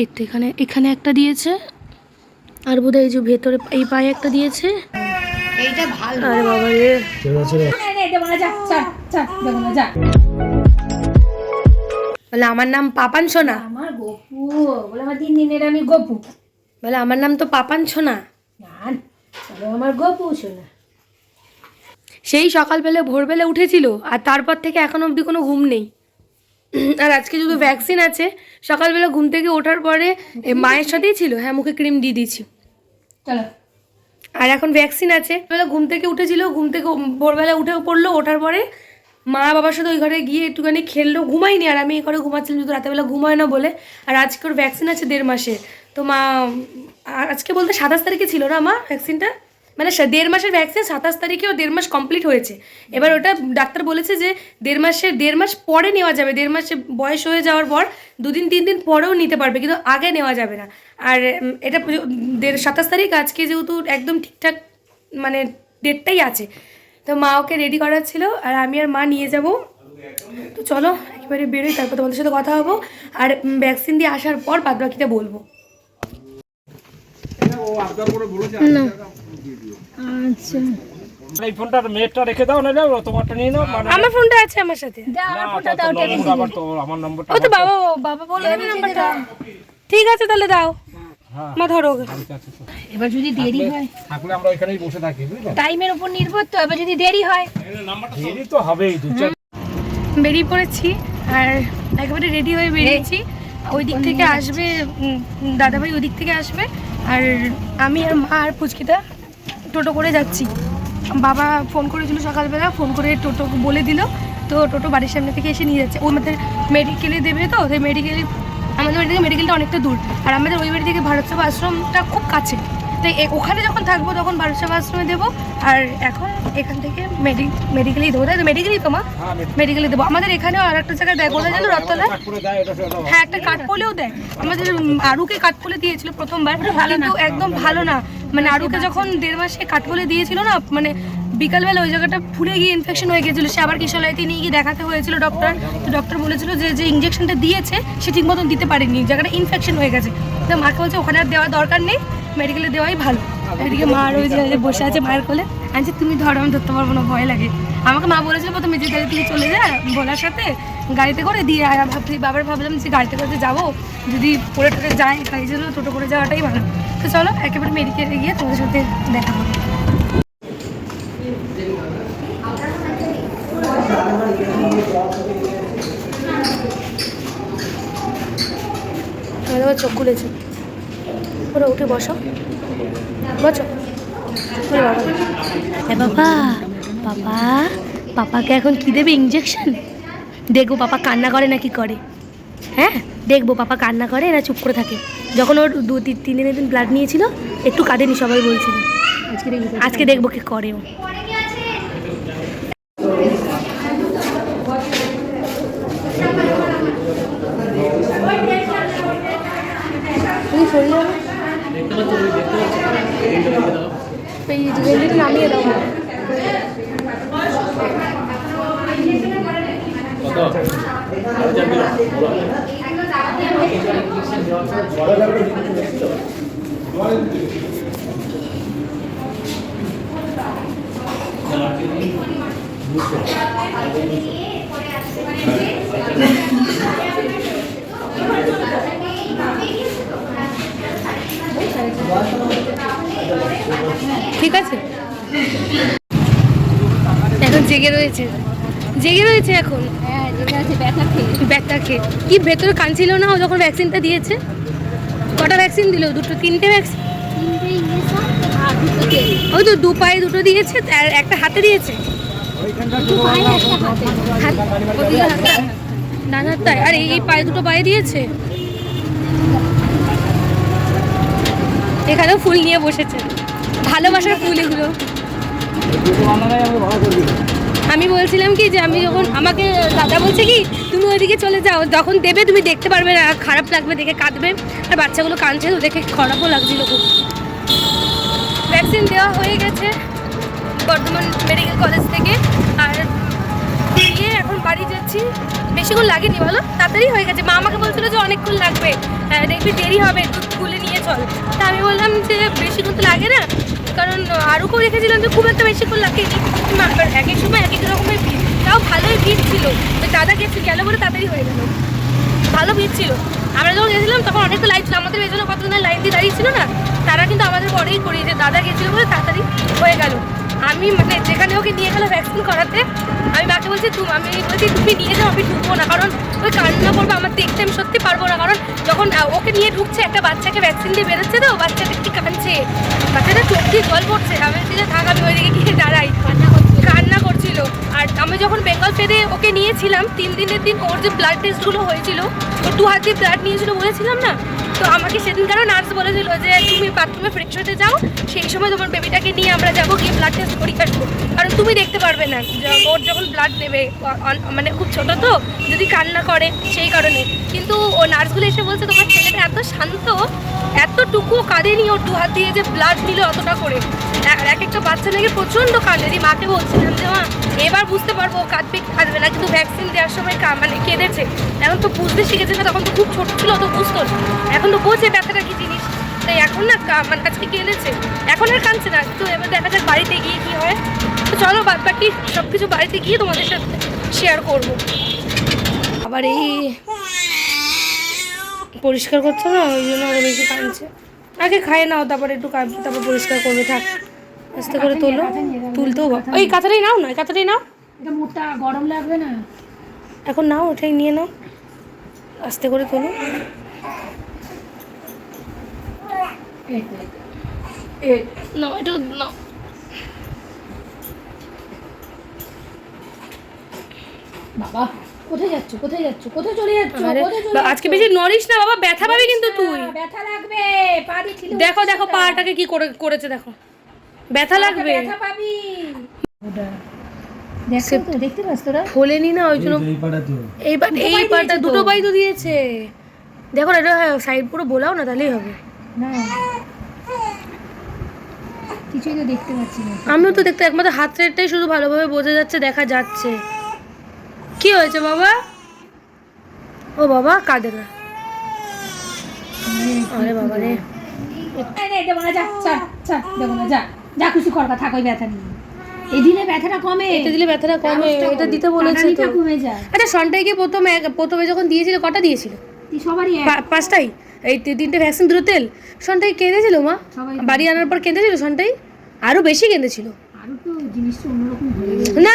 এই তো এখানে এখানে একটা দিয়েছে। আর বোধহয় এই যে ভেতরে এই পায়ে একটা দিয়েছে। এইটা ভালো। আরে বাবা রে। বলে আমার নাম পাপান সোনা। আমার গপু বলে আমার দিন দিনের আমি গপু। বলে আমার নাম তো পাপান সোনা। আমার গপু শোনা সেই সকালবেলা ভোরবেলা উঠেছিল আর তারপর থেকে এখন অবধি কোনো ঘুম নেই। আর আজকে শুধু ভ্যাকসিন আছে সকালবেলা ঘুম থেকে ওঠার পরে মায়ের সাথেই ছিল। হ্যাঁ মুখে ক্রিম দিয়ে দিয়েছি। চলো। আর এখন ভ্যাকসিন আছে। বেলা ঘুম থেকে উঠেছিল ঘুম থেকে ভোরবেলা উঠে পড়ল ওঠার পরে মা বাবার সাথে ওই ঘরে গিয়ে একটুখানি খেললো ঘুমাইনি আর আমি এই ঘরে ঘুমাচ্ছিলাম যদি রাতেবেলা ঘুমায় না বলে। আর আজকে ওর ভ্যাকসিন আছে দেড় মাসে তো মা আর আজকে বলতে সাতাশ তারিখে ছিল না মা ভ্যাকসিনটা মানে সা- দেড় মাসের ভ্যাকসিন সাতাশ তারিখে ও দেড় মাস কমপ্লিট হয়েছে। এবার ওটা ডাক্তার বলেছে যে দেড় মাসের দেড় মাস পরে নেওয়া যাবে। দেড় মাসে বয়স হয়ে যাওয়ার পর দুদিন তিন দিন পরেও নিতে পারবে কিন্তু আগে নেওয়া যাবে না। আর এটা দেড় সাতাশ তারিখ আজকে যেহেতু একদম ঠিকঠাক মানে ডেটটাই আছে। তো মা ওকে রেডি করাচ্ছিল আর আমি আর মা নিয়ে যাব। তো চলো একেবারে বেরোই তারপর তোমাদের সাথে কথা হব। আর ভ্যাকসিন দিয়ে আসার পর বাদ বাকিটা বলব না। আচ্ছা। এই ফোনটা মেয়েরটা রেখে দাও নাহলে তোমারটা নিয়ে নাও। মানে আমার ফোনটা আছে আমার সাথে। আমার ফোনটা দাও তো আবার তো আমার নম্বরটা ও তো বাবা বাবা বলে দেবে নাম্বারটা ঠিক আছে তাহলে দাও। হ্যাঁ। মা ধরো। এবার যদি দেরি হয় থাকলে আমরা ওইখানেই বসে থাকি বুঝলে? টাইমের উপর নির্ভর তো এবার যদি দেরি হয় দেরি তো হবেই দু চার বেরিয়ে পড়েছি আর একেবারে রেডি হয়ে বেরিয়েছি। ওই দিক থেকে আসবে দাদাভাই ওই দিক থেকে আসবে। আর আমি আর মা আর পুচকিটা টোটো করে যাচ্ছি। বাবা ফোন করেছিল সকালবেলা ফোন করে টোটো বলে দিল তো টোটো বাড়ির সামনে থেকে এসে নিয়ে যাচ্ছে। ওই আমাদের মেডিকেলে দেবে তো সেই মেডিকেলে আমাদের বাড়ি থেকে মেডিকেলটা অনেকটা দূর। আর আমাদের ওই বাড়ি থেকে ভারত সেবা আশ্রমটা খুব কাছে। তাই ওখানে যখন থাকব তখন ভারত সেবা আশ্রমে দেবো। আর এখন এখান থেকে মেডি মেডিকেলেই দেবো। তাই তো মেডিকেলেই তো মা? হ্যাঁ মেডিকেলে দেবো। আমাদের এখানেও আর একটা জায়গায় দেয় কোথায় জানো সেটা হ্যাঁ একটা কাঠপোলেও দেয়। আমাদের আরুকে কাঠপোলে দিয়েছিল প্রথমবার। কিন্তু একদম ভালো না। মানে আরুকে যখন দেড় মাসে কাঠপোলে দিয়েছিল না মানে বিকালবেলা ওই জায়গাটা ফুলে গিয়ে ইনফেকশন হয়ে গেছিল সে আবার কিশোরাইতে নিয়ে গিয়ে দেখাতে হয়েছিল ডক্টর তো ডক্টর বলেছিল যে যে ইঞ্জেকশনটা দিয়েছে সে ঠিক মতন দিতে পারেনি জায়গাটা ইনফেকশন হয়ে গেছে। তো মাকে বলছে ওখানে আর দেওয়ার দরকার নেই মেডিকেলে দেওয়াই ভালো। এদিকে মা আর ওই যে বসে আছে মায়ের কোলে। আনছে তুমি ধরো আমি ধরতে পারব না ভয় লাগে। আমাকে মা বলেছিল প্রথমে যে তুমি চলে যা বলার সাথে। গাড়িতে করে দিয়ে আর ভাবছি, বাবার ভাবলাম যে গাড়িতে করে যাব, যদি পড়ে টরে যায়, তাই জন্য টোটো করে যাওয়াটাই ভালো। তো চলো, একেবারে মেডিকেলে গিয়ে তোমাদের সাথে দেখা হবে। চোখ খুলেছে। ওরা উঠে বসো। বসো। বাবা বাবা বাবা পাপাকে এখন কি দেবে ইঞ্জেকশন দেখব পাপা কান্না করে না কি করে। হ্যাঁ? দেখব পাপা কান্না করে না চুপ করে থাকে। যখন ওর দু তিন তিন দিনের দিন ব্লাড নিয়েছিল একটু কাঁদেনি সবাই বলছিল। আজকে দেখব কি করে ও। নামিয়ে দাও ঠিক আছে এখন জেগে রয়েছে। জেগে রয়েছে এখন? হ্যাঁ যেটা আছে ব্যথা খেয়ে। কি ভেতরে কাঁদছিল না ও যখন ভ্যাকসিনটা দিয়েছে? কটা ভ্যাকসিন দিল? দুটো তিনটে ভ্যাকসিন তিনটে ইঞ্জেকশন আর দুটো তেল ওই তো দু পায়ে দুটো দিয়েছে আর একটা হাতে দিয়েছে? একটা হাত ডান হাতটায় আর এই এই পায়ে দুটো পায়ে দিয়েছে? এখানেও ফুল নিয়ে বসেছে। ভালোবাসার ফুল এগুলো। আমি বলছিলাম কি যে আমি যখন আমাকে দাদা বলছে কি তুমি ওইদিকে চলে যাও যখন দেবে তুমি দেখতে পারবে না খারাপ লাগবে দেখে কাঁদবে আর বাচ্চাগুলো কাঁদছে তো দেখে খারাপও লাগছিল খুব। ভ্যাকসিন দেওয়া হয়ে গেছে বর্ধমান মেডিকেল কলেজ থেকে আর গিয়ে এখন বাড়ি যাচ্ছি। বেশিক্ষণ লাগেনি বলো? তাড়াতাড়ি হয়ে গেছে। মা আমাকে বলছিল যে অনেকক্ষণ লাগবে। হ্যাঁ, দেখবি দেরি হবে দুধ তুলে নিয়ে চল। তা আমি বললাম যে বেশিক্ষণ তো লাগে না কারণ আরও কেউ দেখেছিলাম যে খুব একটা বেশিক্ষণ লাগেনি। মা, এবার এক এক সময় এক এক রকমের ভিড়। তাও ভালোই ভিড় ছিল। তো দাদা গেছে গেল বলে তাড়াতাড়ি হয়ে গেল। ভালো ভিড় ছিল। আমরা যখন গেছিলাম তখন অনেকটা লাইন ছিল। আমাদের পেছনে কতজনের লাইন দিয়ে দাঁড়িয়েছিল না? তারা কিন্তু আমাদের পরেই করিয়েছে দাদা গেছিল বলে তাড়াতাড়ি হয়ে গেল। আমি মানে যেখানে ওকে নিয়ে গেলো ভ্যাকসিন করাতে, আমি মাকে বলছি, তুমি আমি বলছি, তুমি নিয়ে যাও, আমি ঢুকবো না। কারণ ওই কান্না করব, আমার দেখতে আমি সত্যি পারব না। কারণ যখন ওকে নিয়ে ঢুকছে, একটা বাচ্চাকে ভ্যাকসিন দিয়ে বেরোচ্ছে তো, বাচ্চাটা একটি কাঁদছে? বাচ্চাটা চোখ দিয়ে জল পড়ছে। আমি যে থাক, আমি ওই দিকে গিয়ে দাঁড়াই। কান্না করছিল আর আমি যখন বেঙ্গল ফেরে ওকে নিয়েছিলাম, তিন দিনের দিন ওর যে ব্লাড টেস্টগুলো হয়েছিল, ও দু হাত দিয়ে ব্লাড নিয়েছিল বলেছিলাম না? তো আমাকে সেদিন কারও নার্স বলেছিল যে, তুমি বাথরুমে ফ্রেশ হতে যাও, সেই সময় তোমার বেবিটাকে নিয়ে আমরা যাব গিয়ে ব্লাড টেস্ট করি আসব কারণ তুমি দেখতে পারবে না ওর যখন ব্লাড অন- মানে খুব ছোট তো, যদি কান্না করে সেই কারণে। কিন্তু ও নার্সগুলো এসে বলছে, তোমার ছেলেটা এত শান্ত এতটুকু কাঁদেনি, ওর দু হাত দিয়ে যে ব্লাড নিল অতটা করে। এক- এক একটা বাচ্চা নাকি প্রচণ্ড কাঁদে। দি মাকে বলছিলাম যে, মা, এবার বুঝতে পারব কাঁদবে কাঁদবে না। কিন্তু ভ্যাকসিন দেওয়ার সময় কা- মানে কেঁদেছে। এখন তো বুঝতে শিখেছে না, তখন তো খুব ছোট ছিল, তো বুঝতো এখন তো বোঝে ব্যথাটা কি জিনিস। তাই এখন না মানে আজকে কেঁদেছে। এখন আর কাঁদছে না। কিন্তু এবার দেখা যাক বাড়িতে গিয়ে কি হয়। তো চলো বাদ বাকি সব কিছু বাড়িতে গিয়ে তোমাদের সাথে শেয়ার করব। আবার এই পরিষ্কার করছে না? ওই জন্য আরও বেশি কাঁদছে। আগে খায় নাও, তারপর একটু তারপর পরিষ্কার করবে, থাক। আস্তে করে তোলো। তুলতেও ওই কাঁথাটাই নাও না কাঁথাটাই নাও। এটা মুখটা গরম লাগবে না? এখন নাও ওটাই নিয়ে নাও। আস্তে করে তোলো। এই তো, এই তো। এই নাও এটা নাও। বাবা কোথায় যাচ্ছ? কোথায় যাচ্ছ? কোথায় চলে যাচ্ছ? আরে কোথায় চলে বা- আজকে বেশি না বাবা ব্যথা পাবি কিন্তু তুই। ব্যথা লাগবে পা দেখো দেখো। পাটাকে কি করে করেছে দেখো। ব্যথা লাগবে ব্যথা পাবি তো দেখতে পাচ্ছ তোরা খোলেনি না ওই জন্য এইবার এই পাটা দুটো বাই তো দিয়েছে দেখো না এটা সাইড পুরো বোলাও না তাহলেই হবে না কিছুই তো দেখতে পাচ্ছি না আমিও তো দেখতে একমাত্র হাত রেটটাই শুধু ভালোভাবে বোঝা যাচ্ছে দেখা যাচ্ছে কি হয়েছে বাবা ও বাবা কাঁদে না আরে বাবা রে এই নে, যা চা চা দেবো না যা যা খুশি করবা থাক ওই ব্যথা নিয়ে ব্যথাটা কমে। এটা দিলে ব্যথাটা কমে এটা দিতে বলেছে তো। কমে যায়। আচ্ছা সনটাইকে প্রথমে প্রথমে যখন দিয়েছিল কটা দিয়েছিল? সবারই পাঁচটাই? এই তিনটে ভ্যাকসিন দুটো তেল? সনটাই কেঁদেছিল মা? বাড়ি আনার পর কেঁদেছিল সনটাই আরও বেশি কেঁদেছিল। আরও না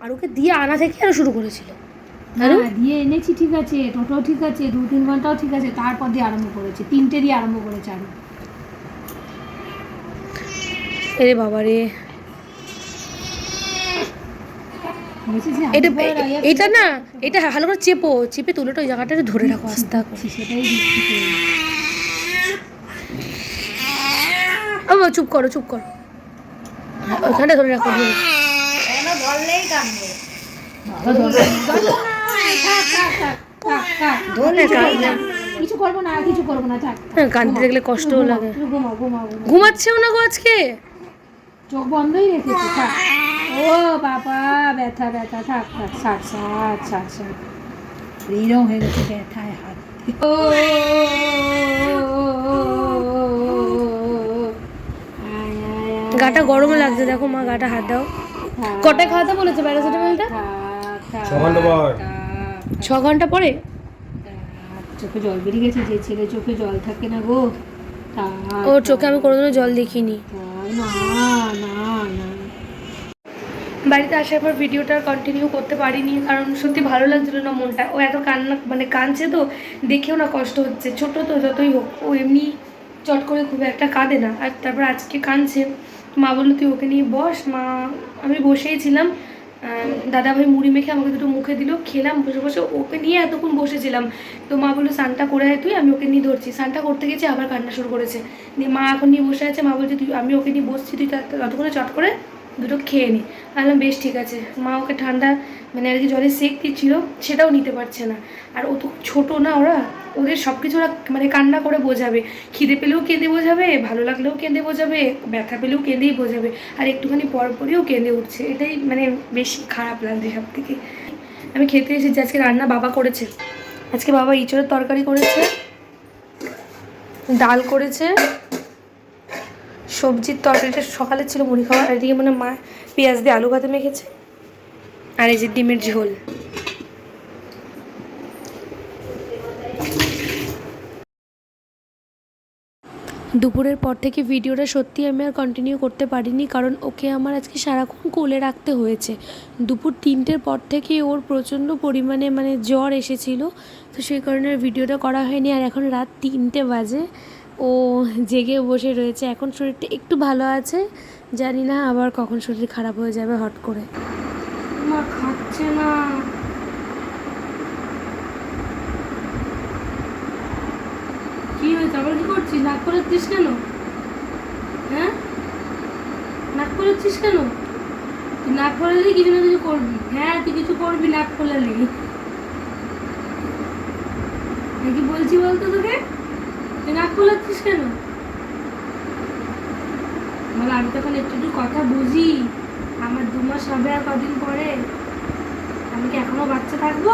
আর দিয়ে আনা থেকে আরও শুরু করেছিল। দিয়ে এনেছি ঠিক আছে টোটো ঠিক আছে দু তিন ঘন্টাও ঠিক আছে তারপর দিয়ে আরম্ভ করেছে তিনটে দিয়ে আরম্ভ করেছে আরও। এরে বাবা রে এটা এটা না এটা ভালো করে চেপো চেপে তুলোটা ওই জায়গাটা ধরে রাখো আস্তে বাবা, চুপ করো চুপ করো। ওখানটা ধরে রাখো ধরে। কিছু করব না কিছু করব না হ্যাঁ, কাঁদতে দেখলে কষ্টও লাগে। ঘুমাচ্ছেও না গো আজকে? চোখ বন্ধই রেখেছে থাক ও বাবা ব্যথা ব্যথা থাক থাক ষাট ষাট ষাট ষাট এইরকম হয়ে গেছে ব্যথায় হাত ও। গাটা গরম লাগছে দেখো মা গাটা হাত দাও কটায় খাওয়াতে বলেছে প্যারাসিটামলটা ছ ঘণ্টা পর। চোখে জল বেরিয়ে গেছে যে ছেলে চোখে জল থাকে না গো ওর চোখে আমি কোনোদিনও জল দেখিনি বাড়িতে আসার পর ভিডিওটা কন্টিনিউ করতে পারিনি, কারণ সত্যি ভালো লাগছিল না মনটা। ও এত কান্না মানে কাঁদছে তো, দেখেও না কষ্ট হচ্ছে। ছোট তো যতই হোক, ও এমনি চট করে খুব একটা কাঁদে না। আর তারপর আজকে কাঁদছে। মা বলল, তুই ওকে নিয়ে বস। মা, আমি বসেই ছিলাম। দাদা ভাই মুড়ি মেখে আমাকে দুটো মুখে দিল, খেলাম, বসে বসে ওকে নিয়ে এতক্ষণ বসেছিলাম। তো মা বলল সানটা করে তুই, আমি ওকে নিয়ে ধরছি। সানটা করতে গেছি আবার কান্না শুরু করেছে। দিয়ে মা এখন নিয়ে বসে আছে, মা বলছে, তুই, আমি ওকে নিয়ে বসছি, তুই তত- ততক্ষণে চট করে দুটো খেয়ে নিই আমি বললাম, বেশ ঠিক আছে। মা ওকে ঠান্ডা মানে আর কি জলে সেক দিচ্ছিল, সেটাও নিতে পারছে না। আর ও তো ছোটো না ওরা, ওদের সব কিছু ওরা মানে কান্না করে বোঝাবে। খিদে পেলেও কেঁদে বোঝাবে, ভালো লাগলেও কেঁদে বোঝাবে, ব্যথা পেলেও কেঁদেই বোঝাবে। আর একটুখানি পর পরেও কেঁদে উঠছে। এটাই মানে বেশি খারাপ লাগছে সব থেকে আমি খেতে এসেছি, আজকে রান্না বাবা করেছে। আজকে বাবা ইঁচড়ের তরকারি করেছে, ডাল করেছে সবজির তরকারিটা সকালে ছিল মুড়ি খাওয়া আর এদিকে মানে মা পেঁয়াজ দিয়ে আলু ভাতে মেখেছে। আর এই যে ডিমের ঝোল। দুপুরের পর থেকে ভিডিওটা সত্যি আমি আর কন্টিনিউ করতে পারিনি, কারণ ওকে আমার আজকে সারাক্ষণ কোলে রাখতে হয়েছে। দুপুর তিনটের পর থেকে ওর প্রচণ্ড পরিমাণে মানে জ্বর এসেছিল, তো সেই কারণে ভিডিওটা করা হয়নি। আর এখন রাত তিনটে বাজে। ও জেগে বসে রয়েছে। এখন শরীরটা একটু ভালো আছে। জানি না আবার কখন শরীর খারাপ হয়ে যাবে হট করে। মা খাচ্ছে না। কি হয়েছে? আবার কি করছিস? নাক করাচ্ছিস কেন? হ্যাঁ? নাক করাচ্ছিস কেন? তুই নাক করালে কিছু না কিছু করবি। হ্যাঁ তুই কিছু করবি নাক খোলালে কি বলছি বলতো তোকে? তুই নাক খোলাচ্ছিস কেন? মানে আমি তখন একটু একটু কথা বুঝি। আমার দু মাস হবে আর কদিন পরে। আমি কি এখনও বাচ্চা থাকব?